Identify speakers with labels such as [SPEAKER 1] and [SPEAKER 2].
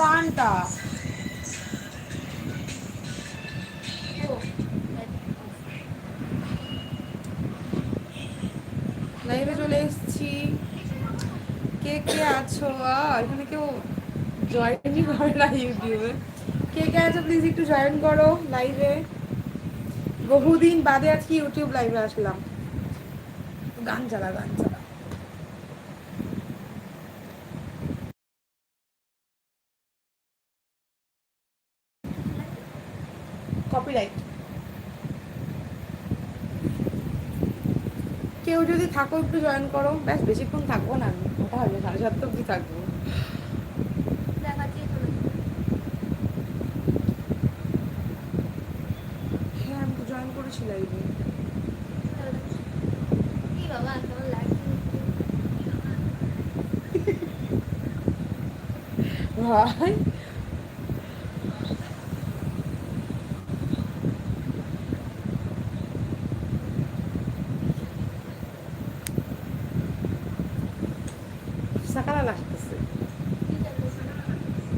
[SPEAKER 1] গানটা। লাইভে চলে এসেছি। কে কে আছো? এখানে কেউ জয়েনই করে না ইউটিউবে কে কে আছো প্লিজ একটু জয়েন করো লাইভে বহুদিন বাদে আজকে ইউটিউব লাইভে আসলাম। গান চালা গান চালা। কপিরাইট কেউ যদি থাকো একটু জয়েন করো। ব্যাস বেশিক্ষণ থাকব না আমি। ওটা হবে সাড়ে সাতটা অব্দি থাকব। হ্যাঁ আমি তো জয়েন করেছি লাইভে ভাই 逆らわなくて。